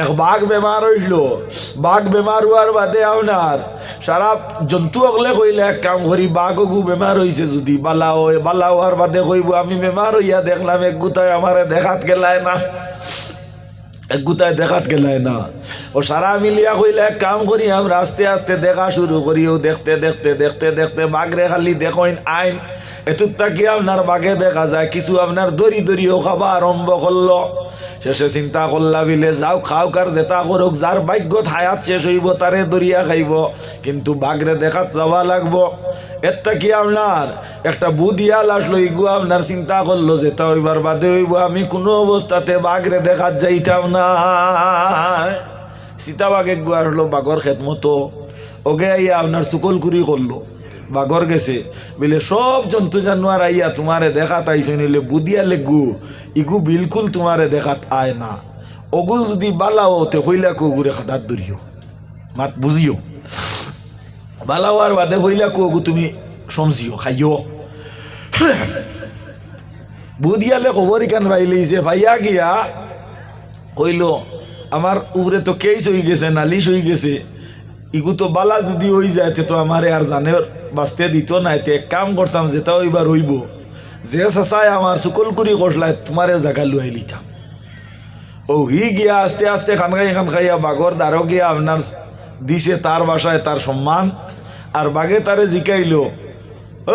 এক বাঘ বেমার হইল বাঘ বেমার হওয়ার বাদে আপনার সারা জন্তু অগলে কইলে এক কাম করি বাঘ গু বেমার হইছে যদি, বালা হয়, বালা হওয়ার বাদে কইব, আমি বেমার হইয়া দেখলাম, এক গুতায় আমারে দেখাত গেলায় না। গুতায় দেখাত গেলায় না। ও সারা মিলিয়া কইলে এক কাম করি আমরা আস্তে আস্তে দেখা শুরু করি। ও দেখতে দেখতে দেখতে দেখতে বাঘরে খালি দেখইন আইন। এতুত তাকি আপনার বাঘে দেখা যায়, কিছু আপনার দড়ি দড়িও খাবা আরম্ভ করল। শেষে চিন্তা করলা বিলে, যাও খাও কার দেতা করুক, যার ভাগ্যত হায়াত শেষ হইব, তারে দরিয়া খাইব। কিন্তু বাঘরে দেখাত যাওয়া লাগবো। এরটা কি আপনার একটা বুধিয়া আসলো ইগু আপনার চিন্তা করল যে তা হইবার বাদে হইব। আমি কোনো অবস্থাতে বাঘরে দেখাত যাইতাম না। সীতাবাগ এক হলো বাঘর খেত মতো। ওকে আইয়া আপনার চুকলকুরি করল বাঘর গেছে, বলে সব জন্তু জানোয়ার আইয়া তোমারে দেখাত আইসে নিলে বুদিয়া লেগু, ইগু বিলকুল তোমারে দেখাত আয় না। ওগুল যদি বালাও, তে হইলা কুগুরে খাতার দরিও মাত বুঝিও বালাওয়ার বাদে হইলা কুগু তুমি সমজিও খাইও। বুদিয়ালে খবর ইকান ভাইলেইছে ভাইয়া গিয়া কইল, আমার উপরে তো কেস হয়ে গেছে, নালিশ হয়ে গেছে। ইগু তো বালা যদি হয়ে যায়, তে আমারে আর জানে বাঁচতে দিত না। এতে এক কাম করতাম যেটা ওইবার হইব। যে চাচাই আমার চুকল করি কষলাই তোমারে জায়গা লুয়াই লিতাম ও হি গিয়া আস্তে আস্তে খান খাই খান খাইয়া বাঘর দ্বারও গিয়া আপনার দিছে তার বাসায় তার সম্মান আর বাঘে তারে জিকাইলো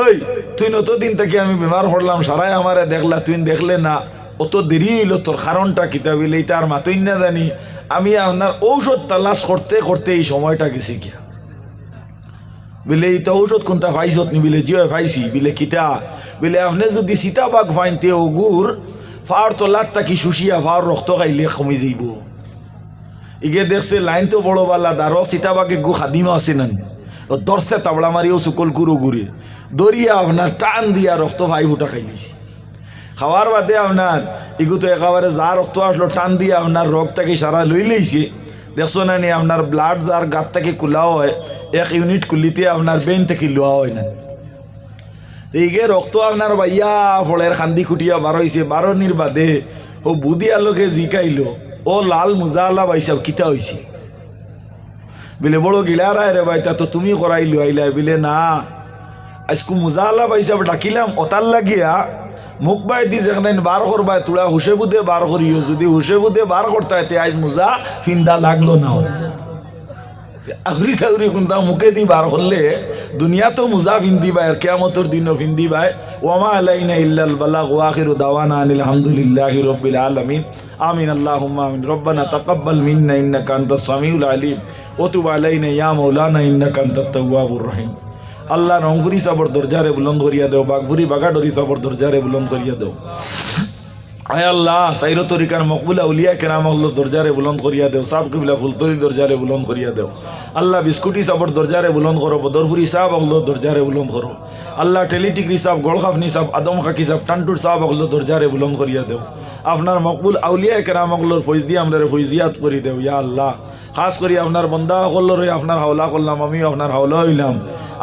ওই তুই নত দিন থেকে আমি বেমার পড়লাম সারাই আমারে দেখলা, তুই দেখলে না। অত দেরি হইল তোর কারণটা কিতা বলে এটা আর মাতই না জানি। আমি আপনার ঔষধ তালাশ করতে করতে এই সময়টা গেছি গিয়া। বলে, এইটা ঔষধ কোনটা পাইছত নি? বলে, জিও পাইছি। বলে, কিতা? বলে, আপনি যদি সীতাবাগ ফাইনতে ওগুর ফার তো তলার তাকি শুষিয়া ফার রক্ত খাইলে কমে যাইব। ইগে দেখছে, লাইন তো বড় বালা দারো সীতাবাগে গু খাদিমা আছে নানি। ও দর্শে তাবড়া মারিও সুকল কুরো ঘুরে দরিয়া আপনার টান দিয়া রক্ত ভাই ফুটা খাইলিছি। খাওয়ার বাদে আপনার ইগু তো একেবারে যা রক্ত আসলো, টান দিয়ে আপনার রক্তটাকে সারা লই লইছে। দেখছ না নি, আপনার ব্লাড যার গাত থেকে খোলাও হয়, এক ইউনিট খুলিতে আপনার বেন থেকে লোয়া হয় না। এইগে রক্ত আপনার বাইয়া ফলের খান্দি খুটিয়া বারোইছে বারোনির বাদে ও বুদি আলোকে জিকাইলো, ও লাল মুজালা বাইসাব কিতা হয়েছে বিলে বড় গিলারায় রে বাইতা তো তুমি করাইলো, আইলা, বিলে না। আজকু মুজালা বাইসাব ডাকিলাম অতার লাগিয়া মুখ বাই দি যেখানে বার করবাই তোরা হুসে বুধে বার করিও, যদি হুসে বুধে বার করতে আজ মুজা ফিন্দা লাগল না আহরি সাউরি কোনটা মুখে দি বার করলে দুনিয়া তো মুজা ফিন্দি বাই, আর কেয়ামতর দিনও ফিন্দি বাই। ওমা আলাইনা ইল্লাল বালাগ ওয়াখিরু দাওয়ানা আনিল হামদুলিল্লাহি রাব্বিল আলামিন। আমিন, আল্লাহুম্মা আমিন। রব্বানা তাকাব্বাল মিন্না ইন্নাকা আনতাস সামিউল আলিম। ওয়া তুব আলাইনা ইয়া মাওলানা ইন্নাকা আনতাত তাওয়াবুর রহিম। আল্লাহ রংপুরি সাবর দরজারে বুলন্দ করিয়া দেও বাঘপুরি বাগাডরি সাবর দরজারে বুলন্দ করিয়া দেও। আয় আল্লাহ, সাইরো তরিকার মকবুলা উলিয়া কেরাম আল্লাহ দরজারে বুলন্দ করিয়া দেও, সাব কিবিলা ফুলতলি দরজারে বুলন্দ করিয়া দেও। আল্লাহ বিস্কুটি সাবর দরজারে বুলন্দ করো বদরপুরি সাব আল্লাহ দরজারে বুলন্দ করো। আল্লাহ টেলিটিকরি সাব গোলখাফনি সাব, আদম খাকি সাব, টান্টুর সাব আল্লাহ দরজারে বুলন্দ করিয়া দেও। আপনার মকবুল আউলিয়া কেরাম আল্লাহর ফৈজ দিয়ে আমরা ফৈজিয়াত করি দেও, ইয়া আল্লাহ। খাস করি আপনার বন্দা সকলরে, আপনার হাওলা করলাম, আমিও আপনার হাওলা হইলাম।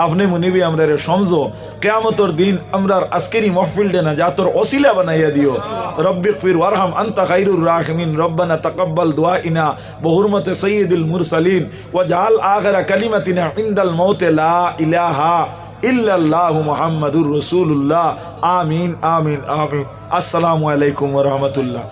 আপনি মুনিবি আমরা রে সমঝো। কেয়ামতর দিন আমরার আজকেরই মহফিল দে না যা তোর অসিলা বানাইয়া দিও। রব্বিক ফির ওয়ারহাম আন্তা খাইরুর রাহমিন। রব্বানা তাকাব্বাল দুআইনা বহুরমতে সৈয়দুল মুরসালিন। ওয়াজআল আখিরা কালিমাতিনা ইনদাল মাউতে লা ইলাহা ইল্লাল্লাহু মুহাম্মাদুর রাসূলুল্লাহ। আমিন আমিন আমিন। আসসালামু আলাইকুম ওয়া